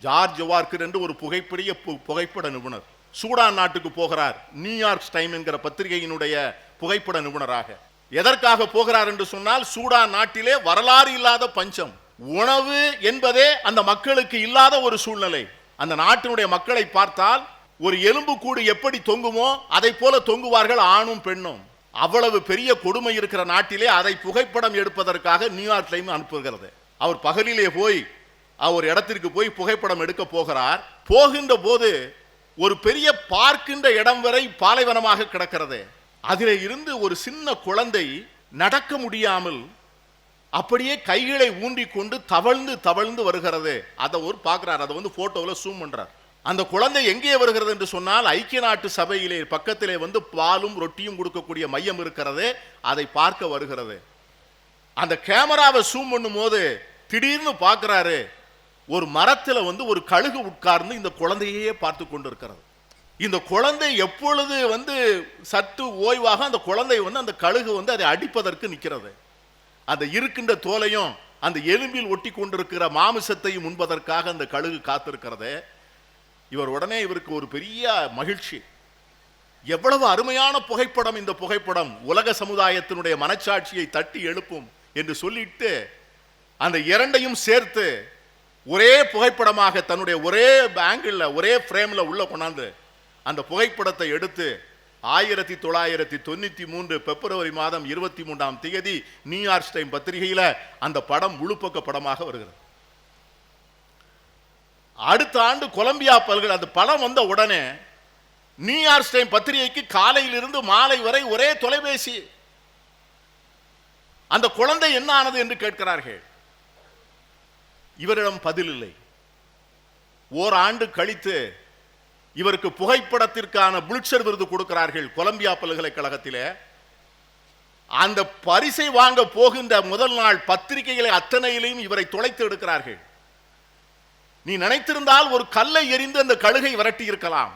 George வார்க்கர் என்று ஒரு புகைப்படிய பு- புகைப்பட நிபுணர். சூடான் நாட்டுக்கு போகிறார். நியூயார்க் டைம் என்கிற பத்திரிகையினுடைய புகைப்பட நிபுணராக. எதற்காக போகிறார் என்று சொன்னால் சூடான் நாட்டிலே வரலாறு இல்லாத பஞ்சம். உணவு என்பதே அந்த மக்களுக்கு இல்லாத ஒரு சூழ்நிலை. அந்த நாட்டினுடைய மக்களை பார்த்தால் ஒரு எலும்பு கூடு எப்படி தொங்குமோ அதை போல தொங்குவார்கள் ஆணும் பெண்ணும். அவ்வளவு பெரிய கொடுமை இருக்கிற நாட்டிலே அதை புகைப்படம் எடுப்பதற்காக நியூயார்க் டைம் அனுப்புகிறது. அவர் பகலிலே போய் அவர் இடத்திற்கு போய் புகைப்படம் எடுக்க போகிறார். போகின்ற போது ஒரு பெரிய பார்க்கின்ற இடம் வரை பாலைவனமாக கிடக்கிறது. அதில் இருந்து ஒரு சின்ன குழந்தை நடக்க முடியாமல் அப்படியே கைகளை ஊன்றி கொண்டு தவழ்ந்து தவழ்ந்து வருகிறது. அதை ஒரு பார்க்குறார். அதை வந்து ஃபோட்டோவில் ஜூம் பண்ணுறார் அந்த குழந்தை எங்கே வருகிறது என்று சொன்னால் ஐக்கிய நாட்டு சபையிலே பக்கத்திலே வந்து பாலும் ரொட்டியும் கொடுக்கக்கூடிய மையம் இருக்கிறது. அதை பார்க்க வருகிறது. அந்த கேமராவை ஜூம் பண்ணும்போது திடீர்னு பார்க்குறாரு. ஒரு மரத்தில் வந்து ஒரு கழுகு உட்கார்ந்து இந்த குழந்தையே பார்த்து கொண்டு இருக்கிறது இந்த குழந்தை எப்பொழுது வந்து சற்று ஓய்வாக அந்த குழந்தை வந்து அந்த கழுகு வந்து அதை அடிப்பதற்கு நிற்கிறது. அந்த இருக்கின்ற தோலையும் அந்த எலும்பில் ஒட்டி கொண்டிருக்கிற மாமிசத்தையும் உண்பதற்காக அந்த கழுகு காத்திருக்கிறது. இவர் உடனே இவருக்கு ஒரு பெரிய மகிழ்ச்சி. எவ்வளவு அருமையான புகைப்படம் இந்த புகைப்படம். உலக சமுதாயத்தினுடைய மனச்சாட்சியை தட்டி எழுப்பும் என்று சொல்லிட்டு அந்த இரண்டையும் சேர்த்து ஒரே புகைப்படமாக தன்னுடைய ஒரே ஆங்கிளில் ஒரே ஃப்ரேம்ல உள்ள கொண்டாந்து அந்த புகைப்படத்தை எடுத்து ஆயிரத்தி தொள்ளாயிரத்தி தொண்ணூத்தி மூன்று பிப்ரவரி மாதம் இருபத்தி மூன்றாம் தேதி நியூயார்க் டைம் பத்திரிகையில அந்த படம் முழுப்பக்க படமாக வருகிறது. அடுத்த ஆண்டு கொலம்பியா பல்கலை அந்த படம் வந்த உடனே நியூயார்க் டைம் பத்திரிகைக்கு காலையிலிருந்து மாலை வரை ஒரே தொலைபேசி. அந்த குழந்தை என்ன ஆனது என்று கேட்கிறார்கள்? இவரிடம் பதில் இல்லை ஓராண்டு கழித்து இவருக்கு புகைப்படத்திற்கான புலிட்சர் விருது கொடுக்கிறார்கள் கொலம்பியா பல்கலைக்கழகத்திலே. அந்த பரிசை வாங்க போகின்ற முதல் நாள் பத்திரிகைகளை அத்தனையிலையும் இவரை துளைத்து எடுக்கிறார்கள். நீ நினைத்திருந்தால் ஒரு கல்லை எறிந்து அந்த கழுகை விரட்டி இருக்கலாம்.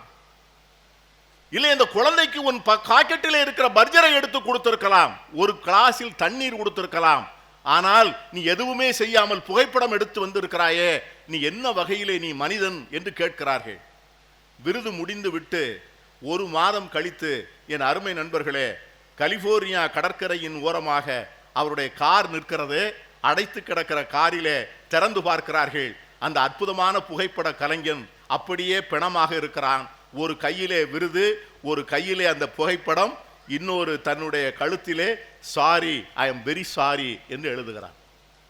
இல்லை இந்த குழந்தைக்கு உன் பாக்கெட்டில் இருக்கிற பர்ஜரை எடுத்து கொடுத்திருக்கலாம். ஒரு கிளாஸில் தண்ணீர் கொடுத்திருக்கலாம். ஆனால் நீ எதுவுமே செய்யாமல் புகைப்படம் எடுத்து வந்திருக்கிறாயே நீ என்ன வகையிலே நீ மனிதன் என்று கேட்கிறார்கள். விருது முடிந்து விட்டு ஒரு மாதம் கழித்து என் அருமை நண்பர்களே கலிபோர்னியா கடற்கரையின் ஓரமாக அவருடைய கார் நிற்கிறது. அடைத்து கிடக்கிற காரிலே திறந்து பார்க்கிறார்கள். அந்த அற்புதமான புகைப்பட கலைஞன் அப்படியே பிணமாக இருக்கிறான். ஒரு கையிலே விருது ஒரு கையிலே அந்த புகைப்படம் இன்னொரு தன்னுடைய கழுத்திலே sorry I am very sorry என்று எழுதுகிறான்